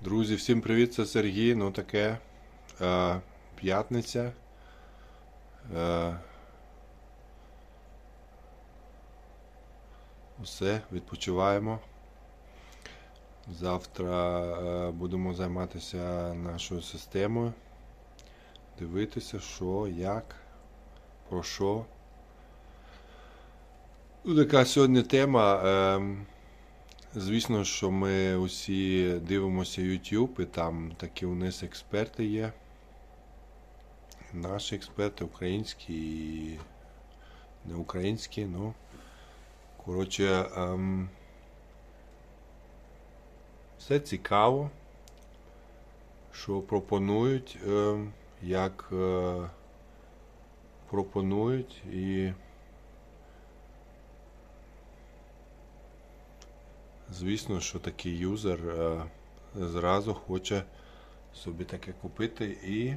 Друзі, всім привіт, це Сергій. Ну таке е, п'ятниця. Е, все, відпочиваємо. Завтра е, будемо займатися нашою системою. Дивитися, що, як, про що. Ну, така сьогодні тема. Е, Звісно, що ми усі дивимося YouTube, і там такі у нас експерти є. Наші експерти українські і не українські, ну. Коротше, ем, все цікаво, що пропонують, ем, як е, пропонують і. Звісно, що такий юзер е, зразу хоче собі таке купити і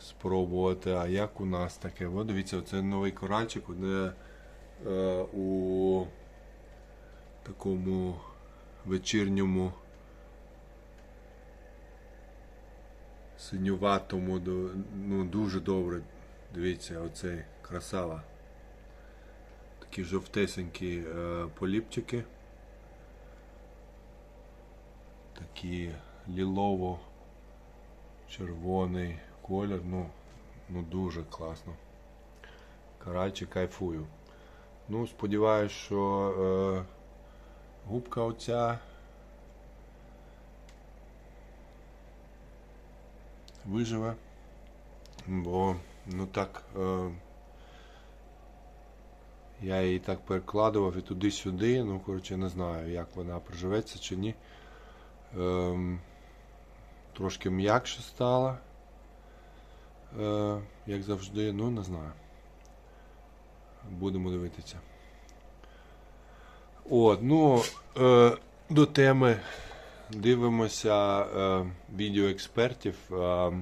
спробувати. А як у нас таке? О, дивіться, це новий коральчик, де е, у такому вечірньому синюватому, ну дуже добре. Дивіться, оцей красава. Такі жовтесенькі е, поліпчики. Такі лілово-червоний колір, ну, ну дуже класно. Карачі кайфую. Ну, сподіваюсь, що е, губка оця виживе. Бо, ну так, е, я її так перекладував і туди-сюди. Ну, коротше, не знаю, як вона проживеться чи ні. Ем, трошки м'якше стала. Е, як завжди, ну не знаю. Будемо дивитися. От, ну, е, до теми дивимося е, відео експертів. Е,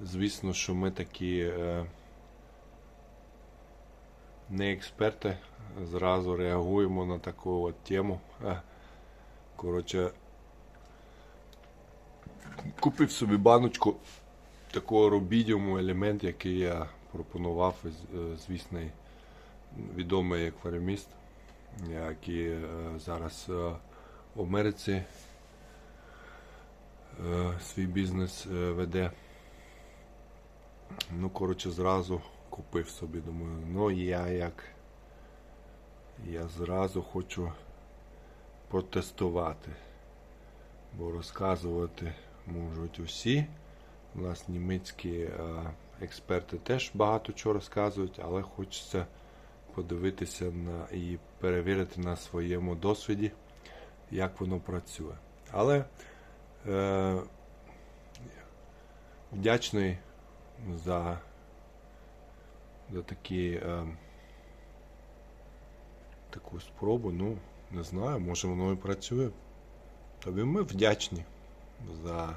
звісно, що ми такі е, не експерти, зразу реагуємо на таку от тему. Е, Коротше, купив собі баночку такого рубідіуму елемент, який я пропонував, е, звісний відомий акваріуміст, який е, зараз е, в Америці свій бізнес веде. Ну, коротше, зразу купив собі, думаю, ну я як. Я зразу хочу протестувати. Бо розказувати можуть усі. У нас німецькі е, експерти теж багато чого розказують, але хочеться подивитися на і перевірити на своєму досвіді, як воно працює. Але е, вдячний за, за такі, е, таку спробу. Ну, не знаю, може воно і працює. Тобі ми вдячні за е,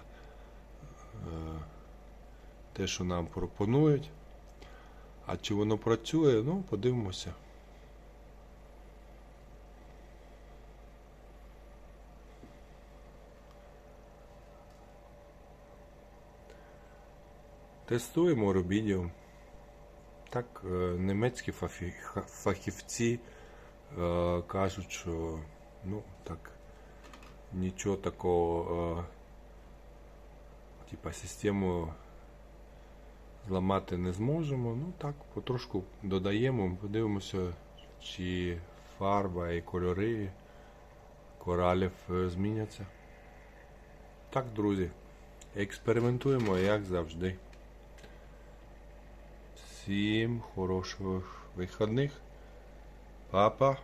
те, що нам пропонують. А чи воно працює, ну, подивимося. Тестуємо Рубідіум. Так, е, німецькі фахівці е, кажуть, що ну, так, нічого такого, типа систему зламати не зможемо. Ну так, потрошку додаємо, подивимося, чи фарба і кольори коралів е, зміняться. Так, друзі, експериментуємо, як завжди. Всім хороших вихідних. Папа.